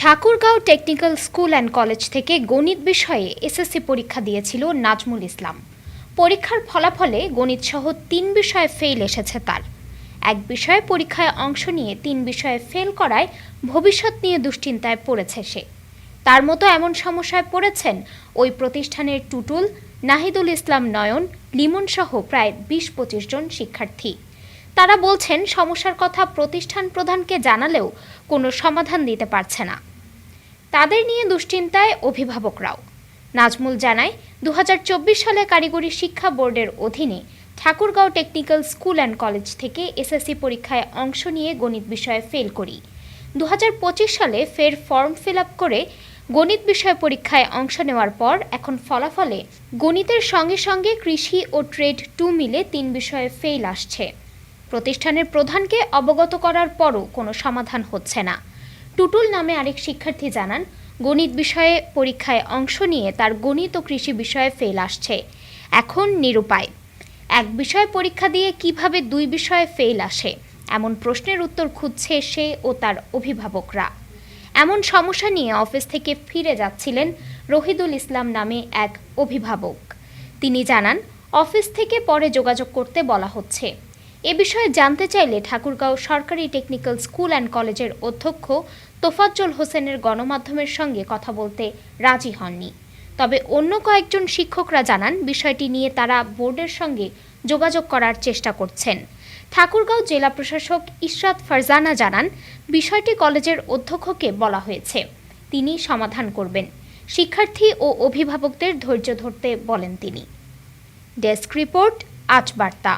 Thakurgaon technical school and college থেকে গণিত বিষয়ে এসএসসি পরীক্ষা দিয়েছিল নাজমুল ইসলাম। পরীক্ষার ফলাফলে গণিত সহ তিন বিষয়ে ফেল এসেছে তার। এক বিষয়ে পরীক্ষায় অংশ নিয়ে তিন বিষয়ে ফেল করায় ভবিষ্যৎ নিয়ে দুশ্চিন্তায় পড়েছে সে। তার মতো এমন সমস্যায় পড়েছেন ওই প্রতিষ্ঠানের টুটুল, নাহিদুল ইসলাম নয়ন, লিমন সহ প্রায় বিশ পঁচিশ জন শিক্ষার্থী। তারা বলছেন, সমস্যার কথা প্রতিষ্ঠান প্রধানকে জানালেও কোনো সমাধান দিতে পারছে না। তাদের নিয়ে দুশ্চিন্তায় অভিভাবকরাও। নাজমুল জানায় দু হাজার চব্বিশ সালে কারিগরি শিক্ষা বোর্ডের অধীনে Thakurgaon technical school and college থেকে এসএসসি পরীক্ষায় অংশ নিয়ে গণিত বিষয়ে ফেল করি। দু হাজার পঁচিশ সালে ফের ফর্ম ফিল আপ করে গণিত বিষয় পরীক্ষায় অংশ নেওয়ার পর এখন ফলাফলে গণিতের সঙ্গে সঙ্গে কৃষি ও ট্রেড টু মিলে তিন বিষয়ে ফেল আসছে। প্রতিষ্ঠানের প্রধানকে অবগত করার পরও কোনো সমাধান হচ্ছে না। টুটুল নামে আরেক শিক্ষার্থী জানান, গণিত বিষয়ে পরীক্ষায় অংশ নিয়ে তার গণিত ও কৃষি বিষয়ে ফেল আসছে। এখন নিরুপায়। এক বিষয়ে পরীক্ষা দিয়ে কীভাবে দুই বিষয়ে ফেল আসে? এমন প্রশ্নের উত্তর খুঁজছে সে ও তার অভিভাবকরা। এমন সমস্যা নিয়ে অফিস থেকে ফিরে যাচ্ছিলেন রহিদুল ইসলাম নামে এক অভিভাবক। তিনি জানান, অফিস থেকে পরে যোগাযোগ করতে বলা হচ্ছে। এ বিষয়ে জানতে চাইলে ঠাকুরগাঁও সরকারি টেকনিক্যাল স্কুল অ্যান্ড কলেজের অধ্যক্ষ তোফাজ্জল হোসেনের গণমাধ্যমের সঙ্গে কথা বলতে রাজি হননি। তবে অন্য কয়েকজন শিক্ষকরা জানান, বিষয়টি নিয়ে তারা বোর্ডের সঙ্গে যোগাযোগ করার চেষ্টা করছেন। ঠাকুরগাঁও জেলা প্রশাসক ইশরাত ফারজানা জানান, বিষয়টি কলেজের অধ্যক্ষকে বলা হয়েছে। তিনি সমাধান করবেন। শিক্ষার্থী ও অভিভাবকদের ধৈর্য ধরতে বলেন তিনি। ডেস্ক রিপোর্ট, আজ বার্তা।